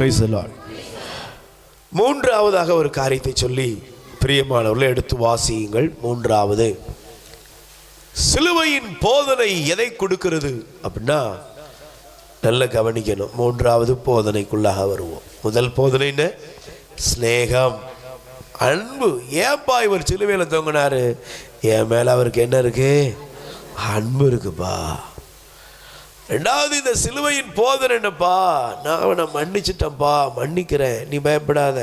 Price மூன்றாவதாக ஒரு காரியத்தை சொல்லி பிரியமானவர்களை எடுத்து வாசியுங்கள். மூன்றாவது சிலுவையின் போதனை எதை கொடுக்கிறது அப்படின்னா நல்ல கவனிக்கணும். மூன்றாவது போதனைக்குள்ளாக வருவோம். முதல் போதனை என்ன? ஸ்னேகம் அன்பு. ஏன்பா இவர் சிலுவையில் தொங்கினாரு? என் மேலே அவருக்கு என்ன இருக்கு? அன்பு இருக்குப்பா. ரெண்டாவது இந்த சிலுவையின் போதனை என்னப்பா? நான் அவனை மன்னிச்சிட்டேன்ப்பா மன்னிக்கிறேன் நீ பயப்படாத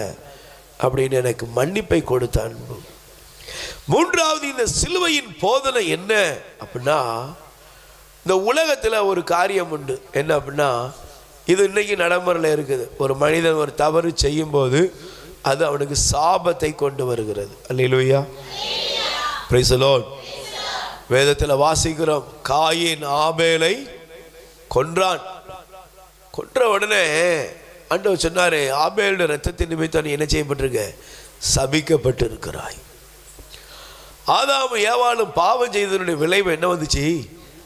அப்படின்னு எனக்கு மன்னிப்பை கொடுத்த அன்பு. மூன்றாவது இந்த சிலுவையின் போதனை என்ன அப்படின்னா இந்த உலகத்தில் ஒரு காரியம் உண்டு. என்ன அப்படின்னா இது இன்னைக்கு நடைமுறையில் இருக்குது. ஒரு மனிதன் ஒரு தவறு செய்யும்போது அது அவனுக்கு சாபத்தை கொண்டு வருகிறது. அல்லையா பிரைசலோன் வேதத்தில் வாசிக்கிறோம் காயின் ஆபேலை கொன்றான். கொன்ற உடனே ஆண்டவர் சொன்னார் ஆபேலுடைய ரத்தத்தின் நிமித்தம் நீ என்ன செய்யப்பட்டிருக்க? சபிக்கப்பட்டு இருக்கிறாய் ஆதாமும் ஏவாளும் பாவம் செய்ததனுடைய விளைவு என்ன வந்துச்சு?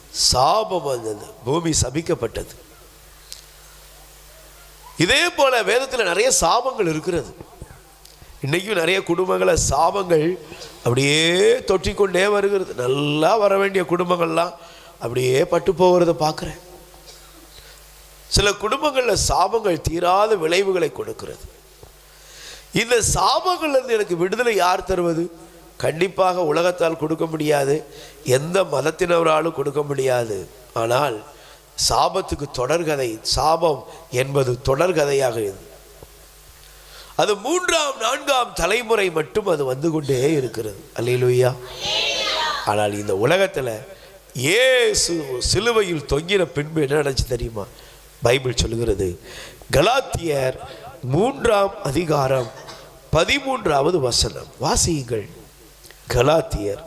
சாபம் வந்தது. பூமி சபிக்கப்பட்டது. இதே போல வேதத்தில் நிறைய சாபங்கள் இருக்கிறது. இன்றைக்கும் நிறைய குடும்பங்களை சாபங்கள் அப்படியே தொற்றிக்கொண்டே வருகிறது. நல்லா வர வேண்டிய குடும்பங்கள்லாம் அப்படியே பட்டு போகிறத பார்க்குறேன். சில குடும்பங்களில் சாபங்கள் தீராத விளைவுகளை கொடுக்கிறது. இந்த சாபங்கள்லேருந்து எனக்கு விடுதலை யார் தருவது? கண்டிப்பாக உலகத்தால் கொடுக்க முடியாது. எந்த மதத்தினராலும் கொடுக்க முடியாது. ஆனால் சாபத்துக்கு தொடர்கதை சாபம் என்பது தொடர்கதையாக இது அது மூன்றாம் நான்காம் தலைமுறை மட்டும் அது வந்து கொண்டே இருக்கிறது. அல்லையிலுயா ஆனால் இந்த உலகத்தில் ஏசு சிலுவையில் தொங்கின பின்பு என்ன நினச்சி தெரியுமா? பைபிள் சொல்லுகிறது. கலாத்தியர் மூன்றாம் அதிகாரம் பதிமூன்றாவது வசனம். வாசியுங்கள். கலாத்தியர்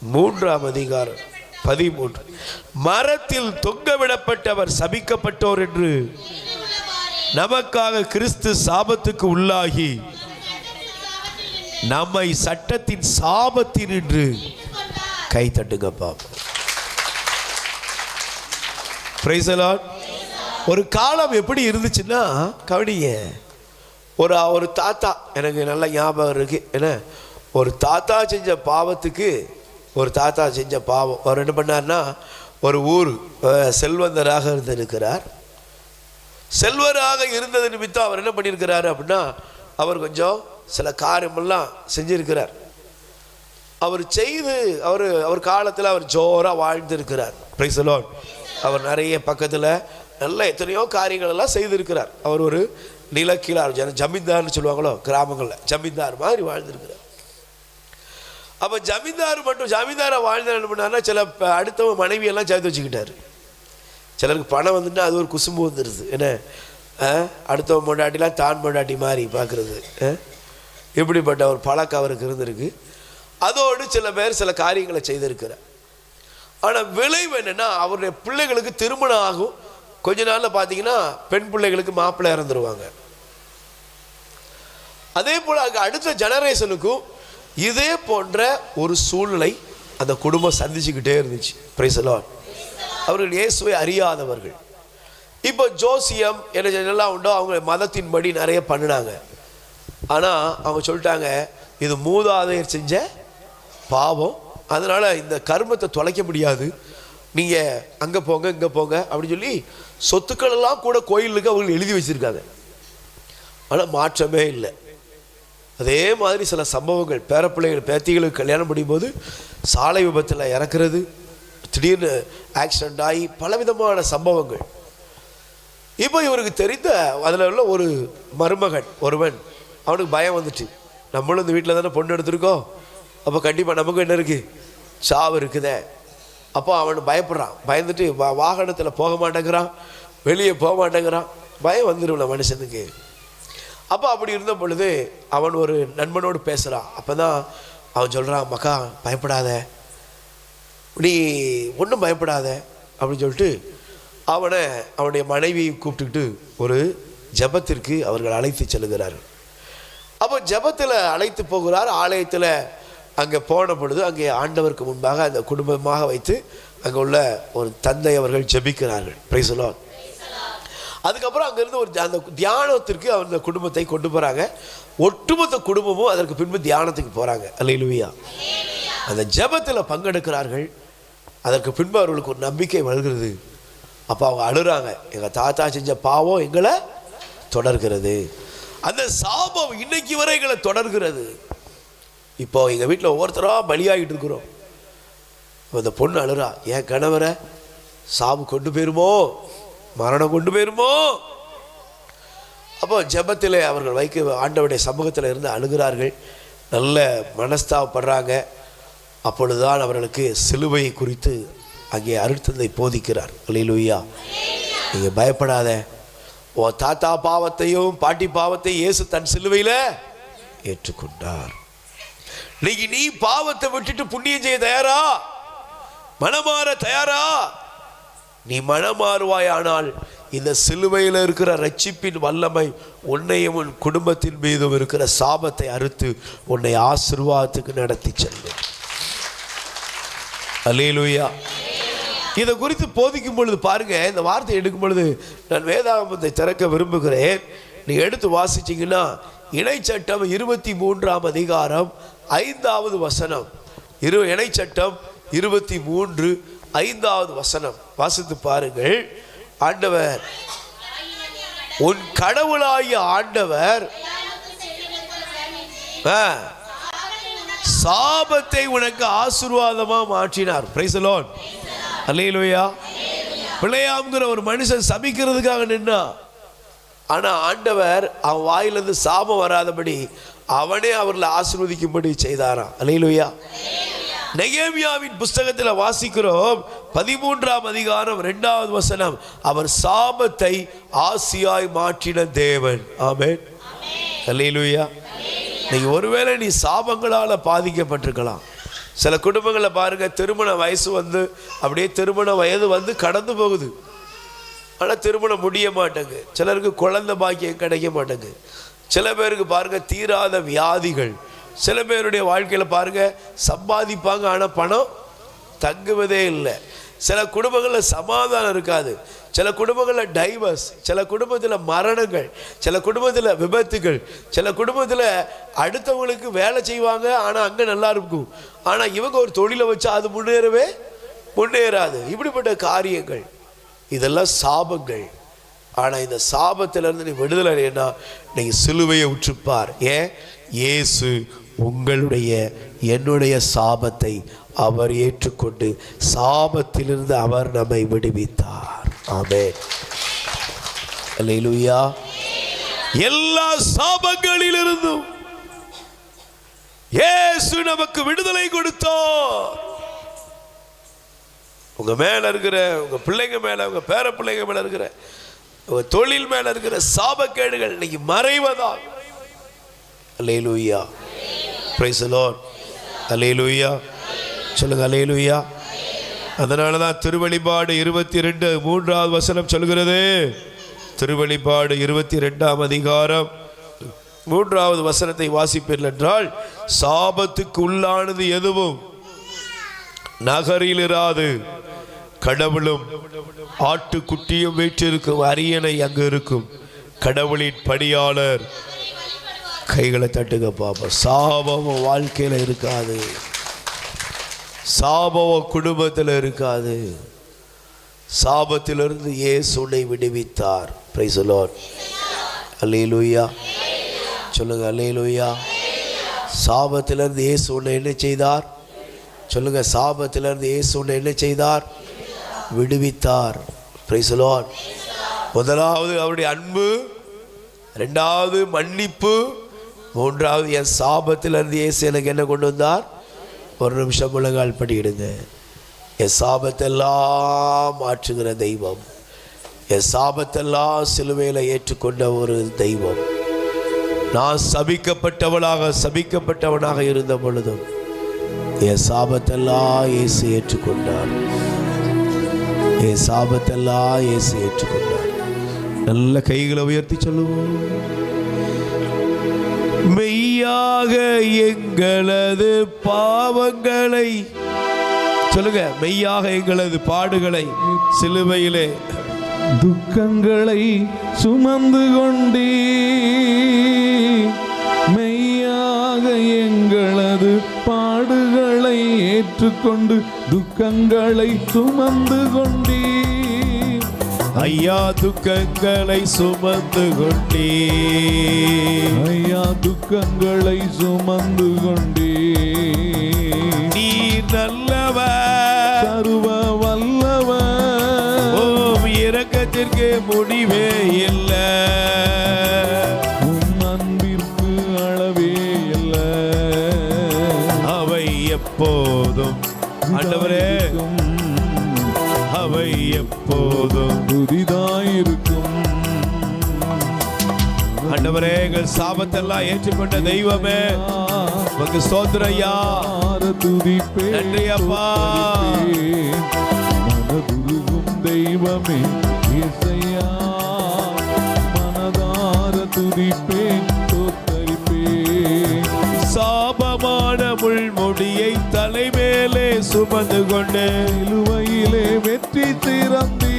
மூன்றாம் அதிகாரம் பதிமூன்று. மரத்தில் தொங்கவிடப்பட்டவர் சபிக்கப்பட்டோர் என்று நமக்காக கிறிஸ்து சாபத்துக்கு உள்ளாகி நம்மை சட்டத்தின் சாபத்தின் என்று கை தட்டுங்க பாப்போம் பிரைசலான். ஒரு காலம் எப்படி இருந்துச்சுன்னா கவனிங்க ஒரு ஒரு தாத்தா எனக்கு நல்ல ஞாபகம் இருக்குது என்ன? ஒரு தாத்தா செஞ்ச பாவத்துக்கு ஒரு தாத்தா செஞ்ச பாவம். அவர் என்ன பண்ணார்னா ஒரு ஊர் செல்வந்தராக இருந்திருக்கிறார். செல்வராக இருந்தது நிமித்தம் அவர் என்ன பண்ணியிருக்கிறாரு அப்படின்னா அவர் கொஞ்சம் சில காரியமெல்லாம் செஞ்சிருக்கிறார். அவர் செய்து அவர் அவர் காலத்தில் அவர் ஜோராக வாழ்ந்திருக்கிறார். பிரைசலோன் அவர் நிறைய பக்கத்தில் நல்ல எத்தனையோ காரியங்கள் எல்லாம் செய்திருக்கிறார். அவர் ஒரு நிலக்கீழார் ஜன ஜமீன்தார்னு சொல்லுவாங்களோ கிராமங்களில். ஜமீன்தார் மாதிரி வாழ்ந்திருக்கிறார். அப்போ ஜமீன்தார் மட்டும் ஜமீன்தாரை வாழ்ந்த என்ன சில அடுத்தவங்க மனைவியெல்லாம் சேர்த்து வச்சுக்கிட்டார். சிலருக்கு பணம் வந்துட்டு அது ஒரு குசும்பு வந்துடுது என்ன? ஆ? அடுத்தவன் பொண்டாட்டிலாம் தான் பொண்டாட்டி மாதிரி பார்க்குறது இப்படிப்பட்ட ஒரு பழக்கம் அவருக்கு இருந்திருக்கு. அதோடு சில பேர் சில காரியங்களை செய்திருக்கிறார். ஆனால் விளைவு என்னன்னா அவருடைய பிள்ளைகளுக்கு திருமணம் ஆகும். கொஞ்ச நாளில் பார்த்தீங்கன்னா பெண் பிள்ளைகளுக்கு மாப்பிள்ளை இறந்துருவாங்க. அதே போல் அங்கே அடுத்த ஜெனரேஷனுக்கும் இதே போன்ற ஒரு சூழ்நிலை அந்த குடும்பம் சந்திச்சுக்கிட்டே இருந்துச்சு. பிரைசலான் அவர்கள் இயேசுவை அறியாதவர்கள். இப்போ ஜோசியம் என்ன என்னெல்லாம் உண்டோ அவங்க மதத்தின்படி நிறைய பண்ணினாங்க. ஆனால் அவங்க சொல்லிட்டாங்க இது மூதாதையர் செஞ்ச பாவம். அதனால் இந்த கர்மத்தை தொலைக்க முடியாது. நீங்கள் அங்கே போங்க இங்கே போங்க அப்படின்னு சொல்லி சொத்துக்கள் எல்லாம் கூட கோயிலுக்கு அவங்க எழுதி வச்சுருக்காங்க. ஆனால் மாற்றமே இல்லை. அதே மாதிரி சில சம்பவங்கள் பேரப்பிள்ளைகள் பேத்திகளுக்கு கல்யாணம் பண்ணும்போது சாலை விபத்தில் இறக்குறது திடீர்னு ஆக்சிடெண்ட் ஆகி பலவிதமான சம்பவங்கள். இப்போ இவருக்கு தெரிந்த அதில் உள்ள ஒரு மருமகன் ஒருவன் அவனுக்கு பயம் வந்துச்சு. நம்மளும் இந்த வீட்டில் தானே பொண்ணு எடுத்திருக்கோம். அப்போ கண்டிப்பாக நமக்கு என்ன இருக்குது சாவு இருக்குதே. அப்போ அவன் பயப்படுறான். பயந்துட்டு வாகனத்தில் போக மாட்டேங்கிறான். வெளியே போக மாட்டேங்கிறான். பயம் வந்துடும்ல மனுஷனுக்கு. அப்போ அப்படி இருந்த பொழுது அவன் ஒரு நண்பனோடு பேசுகிறான் அப்போ தான் அவன் சொல்கிறான் மக்கா பயப்படாத. நீ ஒன்றும் பயப்படாத. அப்படின்னு சொல்லிட்டு அவனை அவனுடைய மனைவியை கூப்பிட்டுக்கிட்டு ஒரு ஜெபத்திற்கு அவர்கள் அழைத்து செல்கிறார்கள் அப்போ ஜெபத்தில் அழைத்து போகிறார் ஆலயத்தில் அங்கே போன பொழுது அங்கே ஆண்டவருக்கு முன்பாக அந்த குடும்பமாக வைத்து அங்கே உள்ள ஒரு தந்தை அவர்கள் ஜெபிக்கிறார்கள். பிரைசலோ அதுக்கப்புறம் அங்கேருந்து ஒரு அந்த தியானத்திற்கு அந்த குடும்பத்தை கொண்டு போகிறாங்க ஒட்டுமொத்த குடும்பமும் அதற்கு பின்பு தியானத்துக்கு போகிறாங்க அல்லையிலுவியா அந்த ஜெபத்தில் பங்கெடுக்கிறார்கள். அதற்கு பின்பு அவர்களுக்கு ஒரு நம்பிக்கை வளர்கிறது அப்போ அவங்க அழுறாங்க. எங்கள் தாத்தா செஞ்ச பாவம் எங்களை தொடர்கிறது. அந்த சாபம் இன்னைக்கு வரை எங்களை தொடர்கிறது. இப்போ எங்கள் வீட்டில் ஒவ்வொருத்தராக பலியாகிட்டு இருக்கிறோம். இப்போ அந்த பொண்ணு அழுறா என் கணவரை சாவு கொண்டு போயிருமோ? மரணம் கொண்டு போயிருமோ? அப்போ ஜெபத்தில் அவர்கள் வைக்க ஆண்டவனுடைய சமூகத்தில் இருந்து அழுகிறார்கள். நல்ல மனஸ்தாபப்படுறாங்க. அப்பொழுதுதான் அவர்களுக்கு சிலுவையை குறித்து அங்கே அருட்தந்தை போதிக்கிறார். அல்லேலூயா. நீங்கள் பயப்படாத. உன் தாத்தா பாவத்தையும் பாட்டி பாவத்தையும் இயேசு தன் சிலுவையில் ஏற்றுக்கொண்டார். இன்னைக்கு நீ பாவத்தை விட்டுட்டு புண்ணியம் செய்ய தயாரா? மனமாற தயாரா? நீ மனமாறுவாய் ஆனால் இந்த சிலுவையில் இருக்கிற ரட்சிப்பின் வல்லமை உன்னையும் உன் குடும்பத்தின் மீதும் இருக்கிற சாபத்தை அறுத்து உன்னை ஆசீர்வாதத்துக்கு நடத்தி செல்லும் அலேலுயா இதை குறித்து போதிக்கும் பொழுது பாருங்க இந்த வார்த்தை எடுக்கும் பொழுது நான் வேதாகமத்தை திறக்க விரும்புகிறேன். நீ எடுத்து வாசிச்சீங்கன்னா இணைச்சட்டம் இருபத்தி மூன்றாம் அதிகாரம் ஐந்தாவது வசனம். இரு இணைச்சட்டம் இருபத்தி மூன்று ஐந்தாவது வசனம். வாசித்து பாருங்கள். ஆண்டவர் உன் கடவுளாகிய ஆண்டவர் ஆ, சாபத்தை உனக்கு ஆசீர்வாதமா மாற்றினார். பிரைசலோன் அல்லையிலுயா பிள்ளையாம்ங்கிற ஒரு மனுஷன் சபிக்கிறதுக்காக நின்னா. ஆனால் ஆண்டவர் அவன் வாயிலிருந்து சாபம் வராதபடி அவனே அவர்களை ஆசிர்வதிக்கும்படி செய்தாராம். அலையிலுயா நெகேமியாவின் புஸ்தகத்தில் வாசிக்கிறோம். பதிமூன்றாம் அதிகாரம் இரண்டாவது வசனம். அவர் சாபத்தை ஆசியாய் மாற்றின தேவன். ஆமேன். அலையிலுயா நீ ஒருவேளை நீ சாபங்களால் பாதிக்கப்பட்டிருக்கலாம். சில குடும்பங்களை பாருங்க திருமண வயசு வந்து அப்படியே திருமண வயது வந்து கடந்து போகுது. ஆனால் திருமணம் முடிய மாட்டேங்கு. சிலருக்கு குழந்த பாக்கியம் கிடைக்க மாட்டேங்கு. சில பேருக்கு பாருங்க தீராத வியாதிகள். சில பேருடைய வாழ்க்கையில் பாருங்க சம்பாதிப்பாங்க ஆனால் பணம் தங்குவதே இல்லை. சில குடும்பங்களில் சமாதானம் இருக்காது. சில குடும்பங்களில் டைவர்ஸ் சில குடும்பத்தில் மரணங்கள் சில குடும்பத்தில் விபத்துகள் சில குடும்பத்தில் அடுத்தவங்களுக்கு வேலை செய்வாங்க ஆனால் அங்கே நல்லா இருக்கும். ஆனால் இவங்க ஒரு தொழிலை வச்சா அது முன்னேறவே முன்னேறாது. இப்படிப்பட்ட காரியங்கள். இதெல்லாம் சாபங்கள். ஆனால் இந்த சாபத்திலிருந்து நீ விடுதலை அடையனா நீங்கள் சிலுவையை உற்றுப்பார். ஏன்? இயேசு உங்களுடைய என்னுடைய சாபத்தை அவர் ஏற்றுக்கொண்டு சாபத்திலிருந்து அவர் நம்மை விடுவித்தார். ஆமே அல்லேலூயா எல்லா சாபங்களிலிருந்தும் இயேசு நமக்கு விடுதலை கொடுத்தார். உங்க மேல இருக்கிற உங்க பிள்ளைங்க மேல உங்க பேர பிள்ளைங்க மேல இருக்கிற உங்க தொழில் மேல இருக்கிற சாபக்கேடுகள் இன்னைக்கு மறைவதா அலே லூயா பிரைஸ் அலே லூயா சொல்லுங்க அல்லேலூயா. அதனால தான் திருவழிபாடு இருபத்தி ரெண்டு மூன்றாவது வசனம் சொல்கிறது திருவழிபாடு இருபத்தி ரெண்டாம் அதிகாரம். மூன்றாவது வசனத்தை வாசிப்பீர்கள் என்றால் சாபத்துக்கு உள்ளானது எதுவும் நகரில் இராது. கடவுளும் ஆட்டுக்குட்டியும் வீற்றிருக்கும் அரியணை அங்கு இருக்கும். கடவுளின் பணியாளர் கைகளை தட்டுங்க பாப்போம் சாபம் வாழ்க்கையில் இருக்காது. சாபம் குடும்பத்தில் இருக்காது. சாபத்திலிருந்து இயேசு உன்னை விடுவித்தார். பிரைஸ் லார்ட் அல்லேலூயா சொல்லுங்க அலையிலுயா சாபத்திலிருந்து இயேசு உன்னை என்ன செய்தார்? சொல்லுங்க சாபத்திலிருந்து இயேசு உன்னை என்ன செய்தார்? விடுவித்தார். பிரைஸ் முதலாவது அவருடைய அன்பு ரெண்டாவது மன்னிப்பு மூன்றாவது என் சாபத்திலிருந்து இயேசு எனக்கு என்ன கொண்டு வந்தார்? ஒரு நிமிஷம் முழங்கால் படியிடுங்க. என் சாபத்தெல்லாம் மாற்றுகிற தெய்வம். என் சாபத்தெல்லாம் சிலுவையில் ஏற்றுக்கொண்ட ஒரு தெய்வம். நான் சபிக்கப்பட்டவளாக சபிக்கப்பட்டவனாக இருந்த பொழுதும் என் சாபத்தெல்லாம் இயேசு ஏற்றுக்கொண்டார். ஏ சாபத்தெல்லாம் இயேசு ஏற்றுக்கொண்டார். நல்ல கைகளை உயர்த்தி சொல்லுவோம். மெய்யாக எங்களது பாவங்களை சொல்லுங்க மெய்யாக எங்களது பாடுகளை சிலுவையிலே. துக்கங்களை சுமந்து கொண்டே மெய்யாக எங்களது பா ஏற்றுக்கொண்டு துக்கங்களை சுமந்து கொண்டீ ஐயா துக்கங்களை சுமந்து கொண்டே ஐயா துக்கங்களை சுமந்து கொண்டீ நீர் நல்லவர். சர்வ வல்லவர். ஓம் இரக்கத்திற்கு முடிவே இல்லை. எப்போதும் ஆண்டவரே அவை எப்போதும் புதிதாயிருக்கும். ஆண்டவரே எங்கள் சாபத்தெல்லாம் ஏற்றுக்கொண்ட தெய்வமே ஆர துதிப்பே நன்றி அப்பா. மனதுருகும் தெய்வமே இசையா மனதார துதிப்பேன். சுமந்து கொண்டே இலுவையிலே வெற்றி சிறந்தே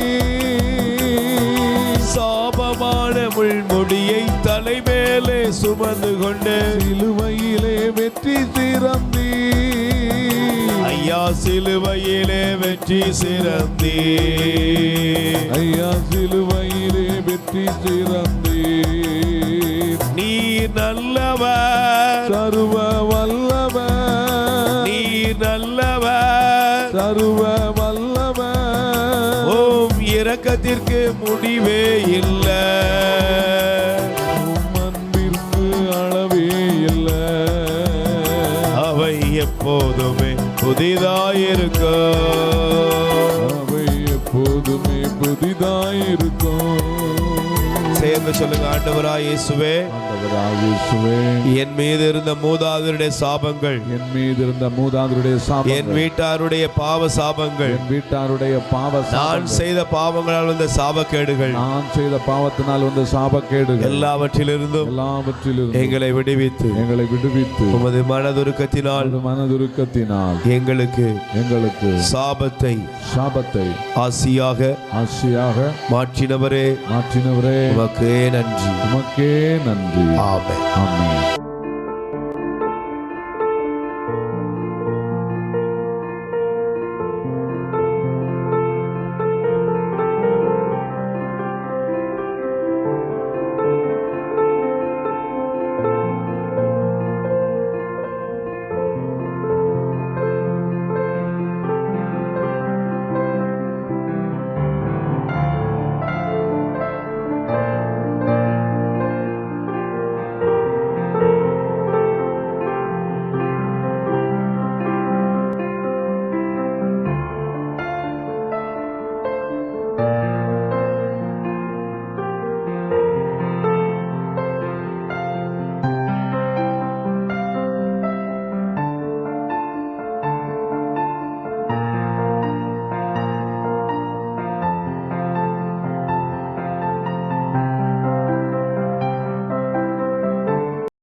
சாபமான முள்முடியை தலைமேலே சுமந்து கொண்டே இலுவையிலே வெற்றி சிறந்தே ஐயா சிலுவையிலே வெற்றி சிறந்தே ஐயா சிலுவையிலே வெற்றி சிறந்தே இரக்கத்திற்கு முடிவே இல்லை. அன்பிற்கு அளவே இல்லை. அவை எப்போதுமே புதிதாயிருக்க. அவை எப்போதுமே புதிதாயிருக்க. சேர்ந்து சொல்லுங்க. ஆண்டவராய் இயேசுவே. என் மீது இருந்த மூதாதையருடைய சாபங்கள். என் மீது இருந்த மூதாதருடைய என் சாபங்கள் வீட்டாருடைய பாவ சாபங்கள். என் வீட்டாருடைய பாவ நான் செய்த பாவங்களால் வந்த சாபக்கேடுகள். நான் செய்த பாவத்தினால் வந்த சாபக்கேடுகள். எல்லாவற்றிலிருந்தும் எல்லாவற்றிலிருந்து எங்களை விடுவித்து எங்களை விடுவித்து உமது மனதுருக்கத்தினால் மனதுருக்கத்தினால் எங்களுக்கு எங்களுக்கு சாபத்தை சாபத்தை ஆசியாக ஆசையாக மாற்றினவரே. மாற்றினவரே. உமக்கே நன்றி. உமக்கே நன்றி. ஆமென். ஆமென்.